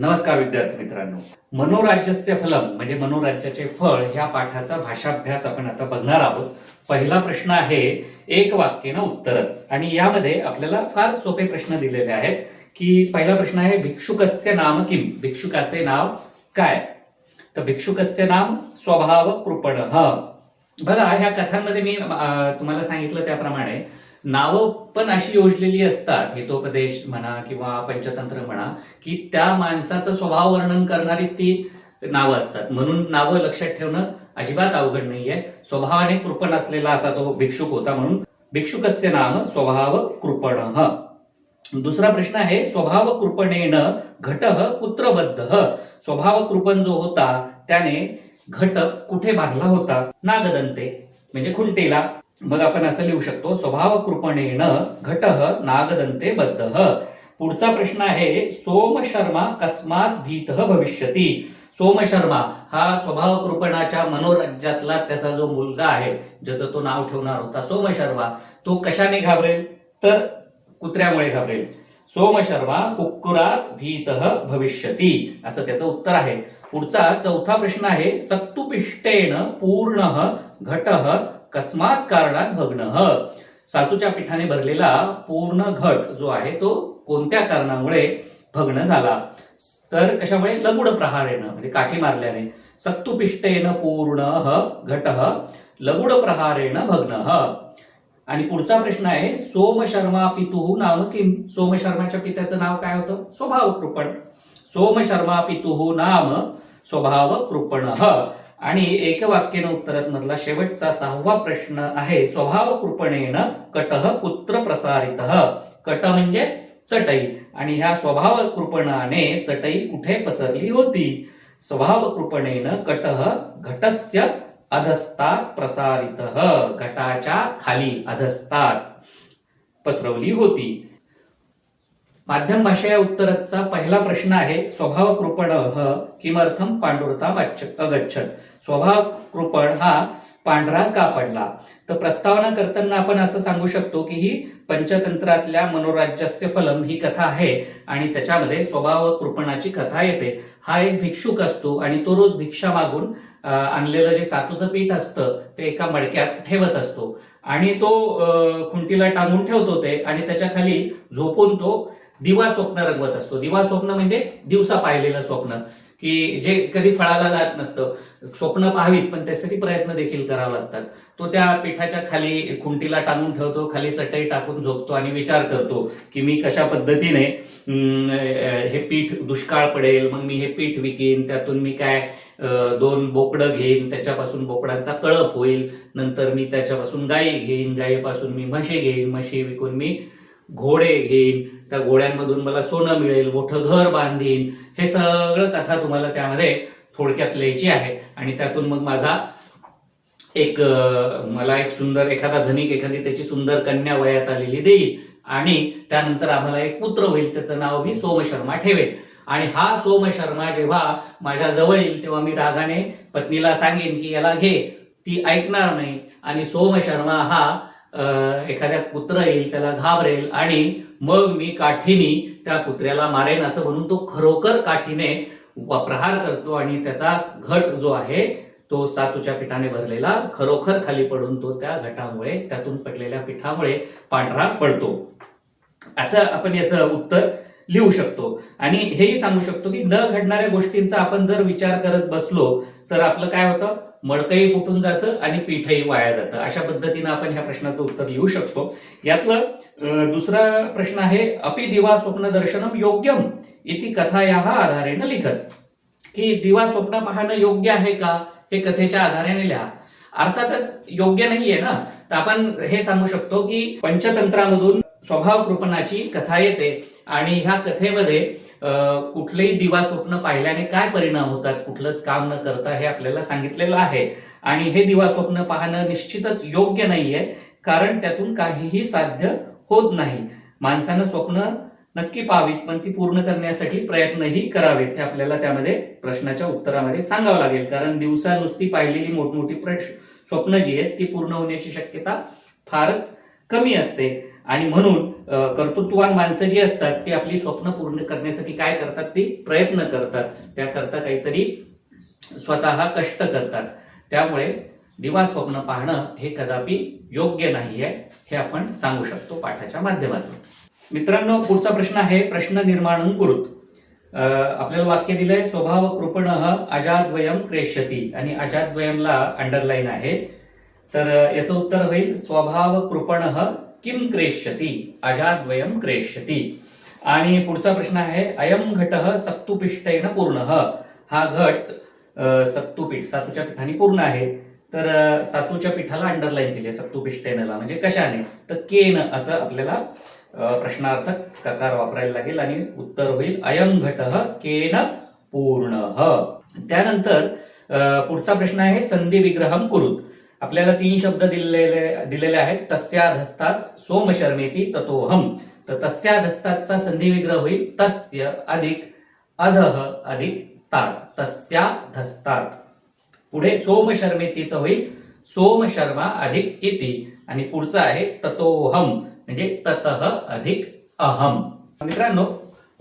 नमस्कार विद्यार्थी मित्रांनो. मनोराज्यस्य फलम म्हणजे मनोराज्याचे फळ ह्या पाठाचा भाषाभ्यास आपण आता बघणार आहोत. पहिला प्रश्न आहे एक वाक्यनं उत्तर. आणि यामध्ये आपल्याला फार सोपे प्रश्न दिलेले आहेत की पहिला प्रश्न आहे भिक्षुकस्य नाम किम? भिक्षुकाचे नाव काय? तर भिक्षुकस्य नाम स्वभाव कृपण. बघा ह्या कथांमध्ये मी तुम्हाला सांगितलं त्याप्रमाणे नावं पण अशी योजलेली असतात हितोपदेश म्हणा किंवा पंचतंत्र म्हणा की त्या माणसाचं स्वभाव वर्णन करणारीच ती नावं असतात. म्हणून नावं लक्षात ठेवणं अजिबात अवघड नाहीये. स्वभावाने कृपण असलेला असा तो भिक्षुक होता म्हणून भिक्षुकस्य नाम स्वभाव कृपण. दुसरा प्रश्न आहे स्वभाव कृपणेन घट कुत्रबद्ध. स्वभाव कृपण जो होता त्याने घट कुठे बांधला होता? नागदंते म्हणजे खुंटेला. मग आपण असं लिहू शकतो स्वभाव कृपणेन घट नागदंते बद्ध. पुढचा प्रश्न आहे सोम शर्मा कस्मात भीत भविष्यती. सोम शर्मा हा स्वभाव कृपणाच्या मनोरंजातला त्याचा जो मुलगा आहे ज्याचं तो नाव ठेवणार होता सोम शर्मा तो कशाने घाबरेल? तर कुत्र्यामुळे घाबरेल. सोम शर्मा कुक्कुरात भीत भविष्यती असं त्याचं उत्तर आहे. पुढचा चौथा प्रश्न आहे सक्तुपिष्टेन पूर्ण घट कस्मात कारणात भग्न. सातूच्या पिठाने भरलेला पूर्ण घट जो आहे तो कोणत्या कारणामुळे भग्न झाला? तर कशामुळे? लगुड प्रहारेनं म्हणजे काठी मारल्याने. सक्तुपिष्टेन पूर्ण घट लगुड प्रहारेण भग्न आणि पुढचा प्रश्न आहे सोम शर्मा पितुः नाव किम? सोम शर्माच्या पित्याचं नाव काय होतं? स्वभाव कृपण सोम शर्मा पितुः नाम स्वभाव कृपण आणि एकवाक्यन उत्तरात मधला शेवटचा सहावा प्रश्न आहे स्वभाव कृपणेन कटह पुत्र प्रसारित कट म्हणजे चटई. आणि ह्या स्वभाव कृपणाने चटई कुठे पसरली होती? स्वभाव कृपणेन कटह घटस्य अधस्तात प्रसारित. घटाच्या खाली अधस्तात पसरवली होती. माध्यम भाषा या उत्तराचा पहिला प्रश्न आहे स्वभाव कृपण ह किमर्थम पांडुरता अगच्छत. स्वभाव कृपण हा पांढरा का पडला? तर प्रस्तावना करताना आपण असं सांगू शकतो की ही पंचतंत्रातल्या मनोराज्यस्य फलम ही कथा आहे आणि त्याच्यामध्ये स्वभाव कृपणाची कथा येते. हा एक भिक्षुक असतो आणि तो रोज भिक्षा मागून आणलेलं जे सातूचं पीठ असतं ते एका मडक्यात ठेवत असतो. आणि तो खुंटीला टांगून ठेवतो ते आणि त्याच्याखाली झोपून तो दिवा स्वप्न रंगवत असतो. दिवा स्वप्न म्हणजे दिवसा पाहिलेलं स्वप्न. की जे कधी फळाला जात नसतं. स्वप्न पाहावीत पण त्यासाठी प्रयत्न देखील करावे लागतात. तो त्या पिठाच्या खाली खुंटीला टांगून ठेवतो खाली चटई टाकून झोपतो आणि विचार करतो की मी कशा पद्धतीने हे पीठ दुष्काळ पडेल मग मी हे पीठ विकीन त्यातून मी काय दोन बोकडं घेईन त्याच्यापासून बोकडांचा कळप होईल नंतर मी त्याच्यापासून गाई घेईन गायीपासून मी म्हशी घेईन म्हशी विकून मी घोडे घेईन त्या घोड्यांमधून मला सोनं मिळेल मोठं घर बांधीन. हे सगळं कथा तुम्हाला त्यामध्ये थोडक्यात लिहायची आहे. आणि त्यातून मग माझा एक मला एक सुंदर एखादा धनिक एखादी त्याची सुंदर कन्या वयात आलेली देईल. आणि त्यानंतर आम्हाला एक पुत्र होईल त्याचं नाव मी सोम शर्मा ठेवेन. आणि हा सोम शर्मा जेव्हा माझ्या जवळ येईल तेव्हा मी रागाने पत्नीला सांगेन की याला घे ती ऐकणार नाही. आणि सोम शर्मा हा एखाद्या कुत्र येईल त्याला घाबरेल आणि मग मी काठीनी त्या कुत्र्याला मारेन असं म्हणून तो खरोखर काठीने प्रहार करतो आणि त्याचा घट जो आहे तो सातूच्या पिठाने भरलेला खरोखर खाली पडून तो त्या घटामुळे त्यातून पडलेल्या पिठामुळे पांढरा पडतो. असं आपण याचं उत्तर लिहू शकतो. आणि हेही सांगू शकतो की न घडणाऱ्या गोष्टींचा आपण जर विचार करत बसलो तर आपलं काय होतं? मडकही फुटून जातं आणि पीठही वाया जातं. अशा पद्धतीनं आपण ह्या प्रश्नाचं उत्तर लिहू शकतो. यातलं दुसरा प्रश्न आहे अपि दिवा स्वप्न दर्शनम योग्यम इति कथा या आधारेनं लिखत. की दिवा स्वप्न पाहणं योग्य आहे का? हे कथेच्या आधारेने लिहा. अर्थातच योग्य नाहीये ना? तर आपण हे सांगू शकतो की पंचतंत्रामधून स्वभाव कृपणाची कथा येते आणि ह्या कथेमध्ये कुठलेही दिवा स्वप्न पाहिल्याने काय परिणाम होतात? कुठलंच काम न करता हे आपल्याला सांगितलेलं आहे. आणि हे दिवा स्वप्न पाहणं निश्चितच योग्य नाहीये कारण त्यातून काहीही साध्य होत नाही. माणसानं स्वप्न नक्की पाहावीत पण ती पूर्ण करण्यासाठी प्रयत्नही करावेत हे आपल्याला त्यामध्ये प्रश्नाच्या उत्तरामध्ये सांगावं लागेल. कारण दिवसा नुसती पाहिलेली मोठमोठी प्रश स्वप्न जी आहेत ती पूर्ण होण्याची शक्यता फारच कमी असते. आणि म्हणून कर्तृत्ववान माणसं जी असतात ती आपली स्वप्न पूर्ण करण्यासाठी काय करतात? ती प्रयत्न करतात. त्याकरता काहीतरी स्वतः कष्ट करतात. त्यामुळे दिवा स्वप्न पाहणं हे कदापि योग्य नाही आहे हे आपण सांगू शकतो पाठाच्या माध्यमातून. मित्रांनो पुढचा प्रश्न आहे प्रश्न निर्माण अंकुरुत आपल्याला वाक्य दिलंय स्वभाव कृपण अजाद्वयम क्रेष्यती. आणि अजाद्वयमला अंडरलाईन आहे. तर याचं उत्तर होईल स्वभाव कृपण किम क्रेष्यती? अजाद्वयम क्रेष्यती. आणि पुढचा प्रश्न आहे अयम घट सक्तुपिष्टेन पूर्ण. हा घट सत्तुपीठ सक्तुपीठ सातूच्या पीठाने पूर्ण आहे. तर सातूच्या पीठाला अंडरलाईन केली आहे सक्तुपिष्टेनला म्हणजे कशाने? तर केन असं आपल्याला प्रश्नार्थ प्रश्नार्थक ककार वापरायला लागेल आणि उत्तर होईल अयम घट केन पूर्ण. त्यानंतर पुढचा प्रश्न आहे संधी विग्रहम कुरुत. आपल्याला तीन शब्द दिलेले दिलेले आहेत. तस्याधस्तात सोमशर्मेती ततोहम तर तस्याधस्तातचा संधी विग्रह होईल. तस्य अधिक अधः अधिक तात. तस्या धस्तात पुढे सोम शर्मेतीचं होईल. सोम शर्मा अधिक इति. आणि पुढचं आहे ततोहम म्हणजे ततः अधिक अहम. मित्रांनो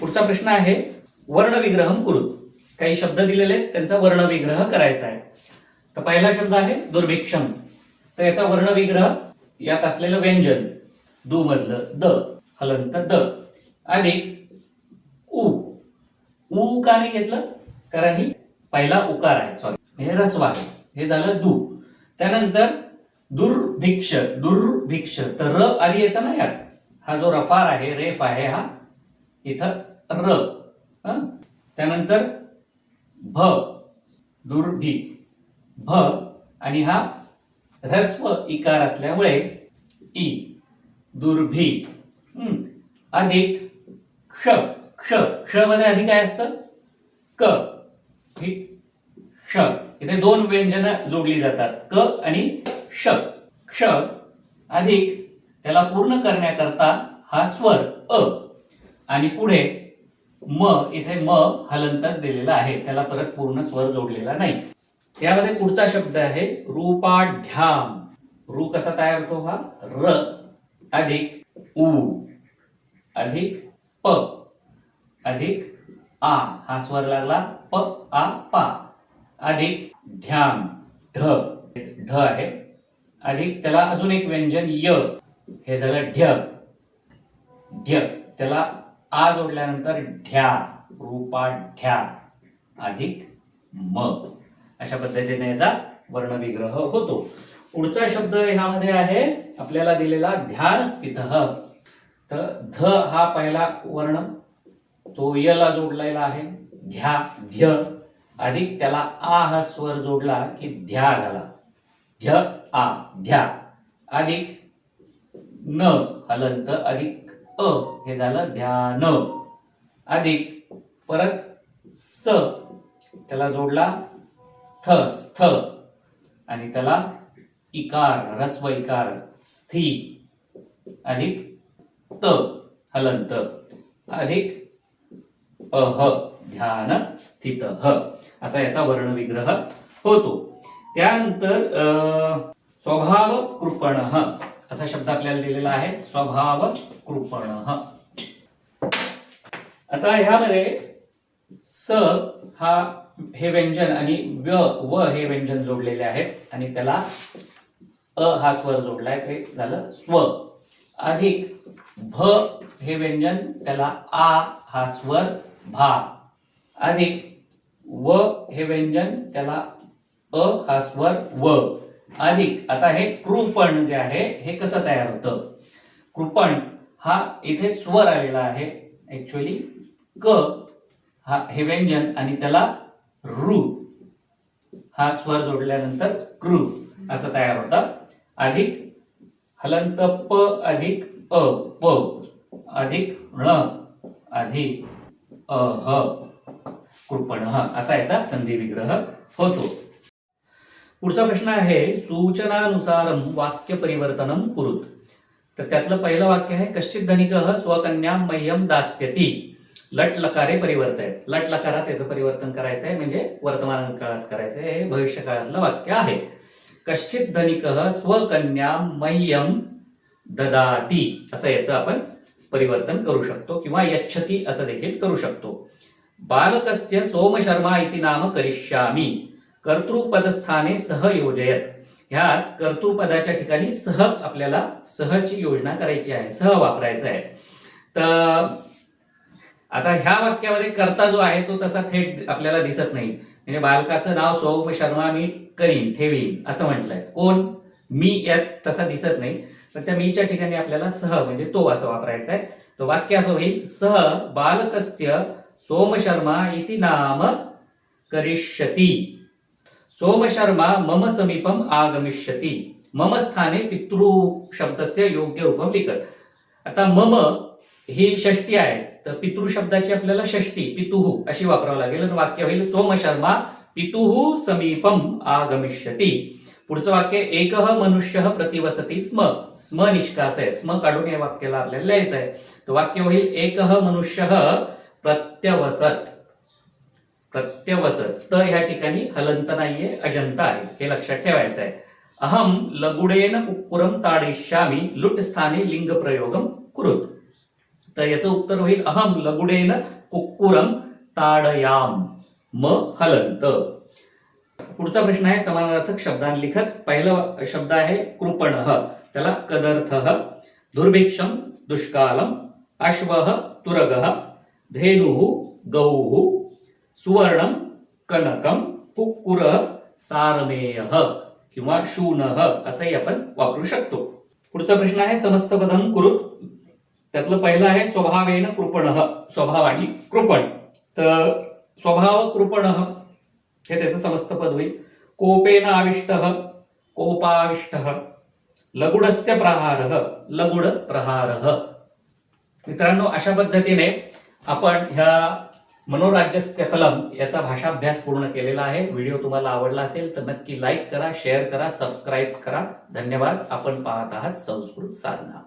पुढचा प्रश्न आहे. वर्णविग्रहम कुरुत काही शब्द दिलेले आहेत. त्यांचा वर्णविग्रह करायचा आहे. तर पहिला शब्द आहे दुर्भिक्षम. तर याचा वर्णविग्रह यात असलेलं व्यंजन दु मधलं द हलंत द. अधिक उ. उ का नाही घेतलं? कारण ही पहिला उकार आहे सॉरी हे रस्व आहे. हे झालं दु. त्यानंतर दुर्भिक्ष दुर्भिक्ष. तर र आधी येतं ना यात. हा जो रफार आहे रेफ आहे हा इथं र. त्यानंतर भ दुर्भी भ आणि हा ह्रस्व इकार असल्यामुळे ई दुर्भी. अधिक क्ष क्ष. क्षमध्ये अधिक काय असतं? क. ठीक क्ष. इथे दोन व्यंजन जोडली जातात. क आणि श क्ष अधिक त्याला पूर्ण करण्याकरता हा स्वर अ. आणि पुढे म इथे म हलंतच दिलेला आहे. त्याला परत पूर्ण स्वर जोडलेला नाही. यामध्ये पुढचा शब्द आहे रूपाढ्याम. रू कसा तयार होतो हा? र अधिक उ अधिक प अधिक आ. हा स्वर लागला प आ पा. अधिक ध्याम. ढ. ढ आहे. अधिक त्याला अजून एक व्यंजन य. हे झालं ढ्य ढ्य त्याला आ जोडल्यानंतर ढ्या. रूपा ढ्या अधिक म. अशा पद्धतीने याचा वर्णविग्रह होतो. पुढचा शब्द ह्यामध्ये आहे आपल्याला दिलेला ध्यान स्थित. तर ध हा पहिला वर्ण तो यला जोडलेला आहे ध्या ध्य. अधिक त्याला आ हा स्वर जोडला की ध्या झाला. ध्य आ ध्या. अधिक न हलंत अधिक अ हे झालं ध्यान. अधिक परत स त्याला जोडला स्थ स्थ आणि त्याला इकार ह्रस्व इकार स्थी अधिक त हलंत अधिक अह ध्यान स्थित असा याचा वर्णविग्रह होतो. त्यानंतर स्वभाव कृपण असा शब्द आपल्याला दिलेला आहे. स्वभाव कृपण आता ह्यामध्ये स हा हे व्यंजन आणि व्य व हे व्यंजन जोडलेले आहेत आणि त्याला अ हा स्वर जोडलाय. ते झालं स्व. अधिक भ हे व्यंजन त्याला आ हा स्वर भा. अधिक व हे व्यंजन त्याला अ हा स्वर व. अधिक आता हे कृपण जे आहे हे कसं तयार होतं? कृपण हा इथे स्वर आलेला आहे. ऍक्च्युअली क हा हे व्यंजन आणि त्याला रू. हा स्वर जोडल्यानंतर क्रू असं तयार होतं. अधिक हलंत प अधिक अ प अधिक ण अधिक अ ह कृपण असा याचा संधी विग्रह होतो. पुढचा प्रश्न आहे सूचनानुसार वाक्य परिवर्तनम कुरुत. तर त्यातलं पहिलं वाक्य आहे कश्चित धनिक स्वकन्या मह्यम दास्यती. लट लकारे परिवर्तन लट लकारात त्याचं परिवर्तन करायचं आहे म्हणजे वर्तमान काळात करायचं आहे हे भविष्य काळातलं वाक्य आहे. कश्चित धनिक स्वकन्या मह्यम ददाती. असं याचं आपण परिवर्तन करू शकतो किंवा यच्छती असं देखील करू शकतो. बालकस्य सोमशर्मा इति नाम करिष्यामी. कर्तृपदस्थाने सह योजयत. ह्यात कर्तृपदाच्या ठिकाणी सह आपल्याला सहची योजना करायची आहे सह वापरायचं आहे. तर आता ह्या वाक्यामध्ये कर्ता जो आहे तो तसा थेट आपल्याला दिसत नाही. म्हणजे बालकाचं नाव सोम शर्मा मी करीन ठेवीन असं म्हटलंय. कोण? मी यात तसा दिसत नाही. पण त्या मीच्या ठिकाणी आपल्याला सह म्हणजे तो असं वापरायचा आहे तर वाक्य असं होईल सह बालकस्य सोमशर्मा इति नाम करिष्यति. सोमशर्मा मम समीपम आगमिष्यति. मम स्थाने पितृ शब्दस्य योग्य रूपम लिखत. आता मम ही षष्टी आहे. तर पितृ शब्दाची आपल्याला षष्टी पितुहू अशी वापरावं लागेल आणि वाक्य होईल सोमशर्मा पितुहू समीपम आगमिष्यति. पुढचं वाक्य एक मनुष्य प्रतिवसती स्म. स्म निष्कास आहे स्म काढून या वाक्याला आपल्याला लिहायचं आहे तर वाक्य होईल एक मनुष्य प्रत्यवसत. प्रत्यवसत. तर ह्या ठिकाणी हलंत नाहीये अजंता आहे. हे लक्षात ठेवायचं आहे अहम लगुडेन कुक्कुरम ताडिष्यामी लुट स्थाने लिंग प्रयोगम कुरुत. तर याचं उत्तर होईल अहम लगुडेन कुक्कुरम ताडयाम म हलंत. पुढचा प्रश्न आहे समानार्थक शब्दांनी लिखत पहिला शब्द आहे कृपण त्याला कदर्थ दुर्भिक्षम दुष्कालम अश्व तुरग धेनु गौ सुवर्णम कनकम कुक्कुर सारमेय किंवा शून असंही आपण वापरू शकतो. पुढचा प्रश्न आहे समस्त पदम कुरुत त्यातलं पहिलं आहे स्वभावेन कृपण आणि कृपण. तर स्वभाव कृपण हे त्याचं समस्त पद होईल. कोपेन आविष्ट कोपाविष्ट. लगुडस्य प्रहार लगुड प्रहार. मित्रांनो अशा पद्धतीने आपण ह्या मनोराज्यस्य फलम याचा भाषाभ्यास पूर्ण केलेला आहे. व्हिडिओ तुम्हाला आवडला असेल तर नक्की लाईक करा शेअर करा सबस्क्राईब करा. धन्यवाद. आपण पाहत आहात संस्कृत साधना.